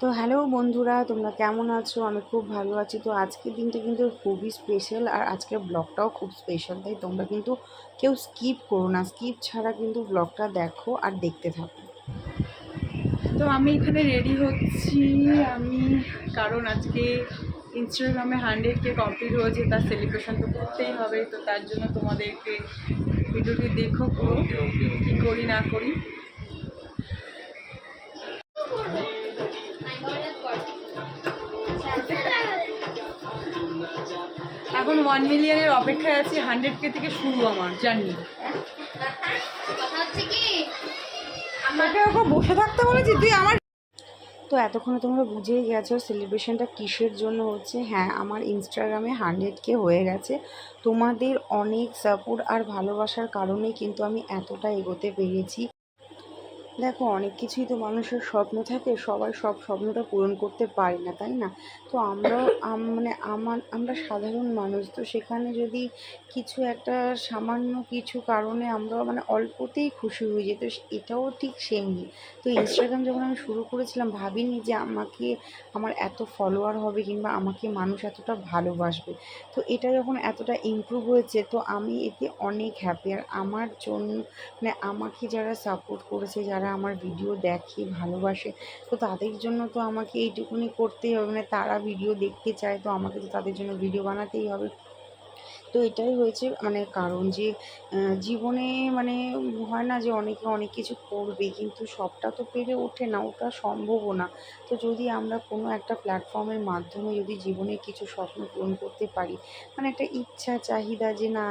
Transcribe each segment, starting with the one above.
তো হ্যালো বন্ধুরা, তোমরা কেমন আছো? আমি খুব ভালো আছি। তো আজকের দিনটা কিন্তু খুবই স্পেশাল আর আজকের ব্লগটাও খুব স্পেশাল তাই তোমরা কিন্তু কেউ স্কিপ করো না। স্কিপ ছাড়া কিন্তু ব্লগটা দেখো আর দেখতে থাকো। তো আমি এখানে রেডি হচ্ছি। আমি, কারণ আজকে ইনস্টাগ্রামে হান্ড্রেড কে কমপ্লিট হয়েছে, তার সেলিব্রেশন তো করতেই হবে। তো তার জন্য তোমাদেরকে ভিডিওটি দেখো কী করি না করি। এখন ওয়ান মিলিয়নের অপেক্ষায় আছি হান্ড্রেড কে থেকে শুরু আমার জার্নি কথা হচ্ছে আমাকে ওকে বসে থাকতে বলেছি তুই আমার তো এতক্ষণে তোমরা বুঝেই গেছো সেলিব্রেশনটা কিসের জন্য হচ্ছে? হ্যাঁ আমার ইনস্টাগ্রামে হান্ড্রেড কে হয়ে গেছে। তোমাদের অনেক সাপোর্ট আর ভালোবাসার কারণেই কিন্তু আমি এতটা এগোতে পেরেছি। দেখো, অনেক কিছুই তো মানুষের স্বপ্ন থাকে, সবাই সব স্বপ্নটা পূরণ করতে পারে না, তাই না? তো আমরাও মানে আমার, আমরা সাধারণ মানুষ, তো সেখানে যদি কিছু একটা সামান্য কিছু কারণে আমরা মানে অল্পতেই খুশি হয়ে যেত এটাও ঠিক সেমনি। তো ইনস্টাগ্রাম যখন আমি শুরু করেছিলাম, ভাবিনি যে আমাকে আমার এত ফলোয়ার হবে কিংবা আমাকে মানুষ এতটা ভালোবাসবে। তো এটা যখন এতটা ইমপ্রুভ হয়েছে, তো আমি এতে অনেক হ্যাপি আর আমার জন্য মানে আমাকে যারা সাপোর্ট করেছে, যারা আমার ভিডিও দেখে, ভালোবাসে, তো তাদের জন্য তো আমাকে এইটুকুনি করতেই হবে। মানে তারা ভিডিও দেখতে চায়, তো আমাকে তো তাদের জন্য ভিডিও বানাতেই হবে। তো এটাই হয়েছে মানে কারণ যে জীবনে মানে হয় না যে অনেকে অনেক কিছু করবে, কিন্তু সবটা তো পেরে ওঠে না, ওটা সম্ভবও না। তো যদি আমরা কোনো একটা প্ল্যাটফর্মের মাধ্যমে যদি জীবনে কিছু স্বপ্ন পূরণ করতে পারি মানে একটা ইচ্ছা, চাহিদা যে না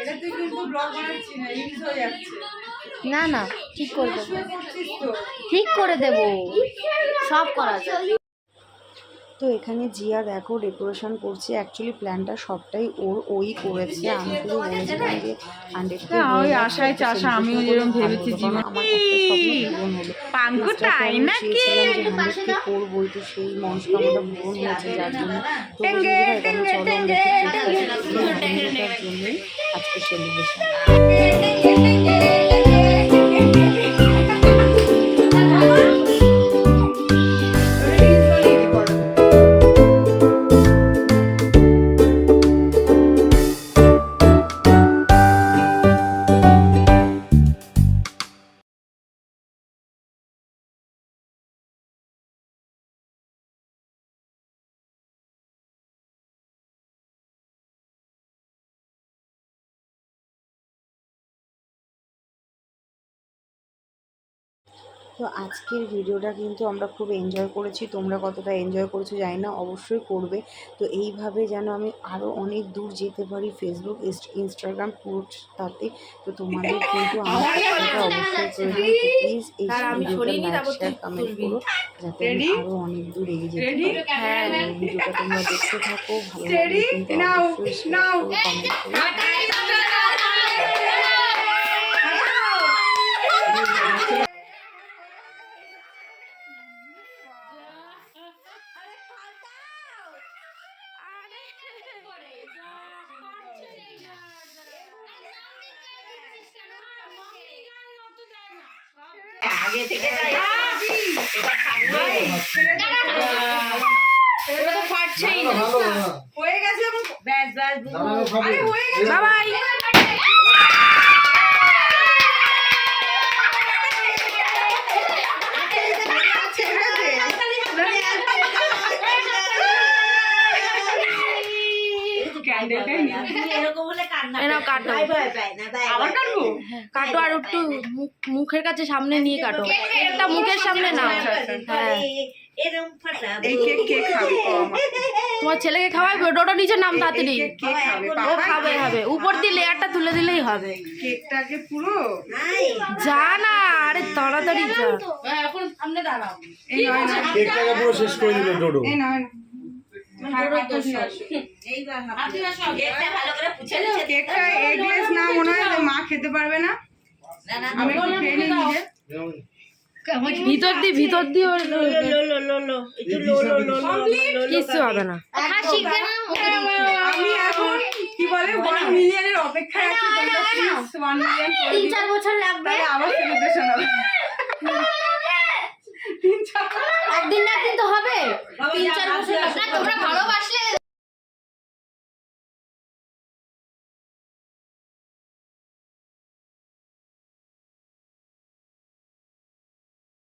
এটা তুই কিন্তু ব্লগ বানাচ্ছি না রিলস হয়ে যাচ্ছে। না না ঠিক করে দেবো। ঠিক করে দেব। সব করা যায়। তো এখানে জিয়া দেখো ডেকোরেশন করছে। অ্যাকচুয়ালি প্ল্যানটা সবটাই ওর ওই করেছে। আমি শুধু বলেছিলাম যে হান্ড্রেড ওই আশায় চাষা আমিও যেরকম ভেবেছি জীবনে। আমার পাঙ্কু তাই নাকি? চেয়েছিলাম যে হান্ড্রেড কে করবোই তো সেই মনস্কামনা পূরণ হয়েছে যার জন্য। তো টেঙ্গে, তো আজকের ভিডিওটা কিন্তু আমরা খুব এনজয় করেছি তোমরা কতটা এনজয় করেছ জানি না অবশ্যই করবে তো এইভাবে যেন আমি আরও অনেক দূর যেতে পারি ফেসবুক ইনস্টাগ্রাম পোস্ট তাতে তো তোমাদের কিন্তু আমার অবশ্যই প্রয়োজন প্লিজ এই ভিডিওটা লাইক শেয়ার কমেন্ট করো যাতে আমি আরও অনেক দূর এগিয়ে যেতে? পারি হ্যাঁ ভিডিওটা তোমরা দেখতে থাকো ভালো লাগলে কিন্তু অবশ্যই শেয়ার করো কমেন্ট করো হয়ে। গেছে এবং ব্যাস ব্যাস আরে হয়ে গেছে। বাবাই। নিয়ে। এনাও কাটো। আবার কাটবো? কাটো আর একটু মুখ- মুখের কাছে সামনে নিয়ে কাটো। একটা মুখের সামনে না হ্যাঁ। তোমার ছেলেকে খাওয়াই ডোটো নিচে নাম তাড়াতাড়ি ও খাবে খাবে। উপর দিয়ে লেয়ারটা তুলে দিলেই হবে। কেকটাকে পুরো? যা না আরে তাড়াতাড়ি যা। এই নয় না কেকটাকে পুরো শেষ করে দিল ডোডো। এই না না মনে হয় মা খেতে পারবে না আমি একটু খেয়ে নিই নিজে ভিতর দিয়ে ভিতর দিয়ে কিচ্ছু হবে না আমি এখন কি বলে ওয়ান মিলিয়নের অপেক্ষায় আছি ওয়ান মিলিয়ন তিন চার বছর লাগবে আবার সেলিব্রেশন হবে একদিন না একদিন তো হবে। তিন চার বছর তোমরা না, তোমরা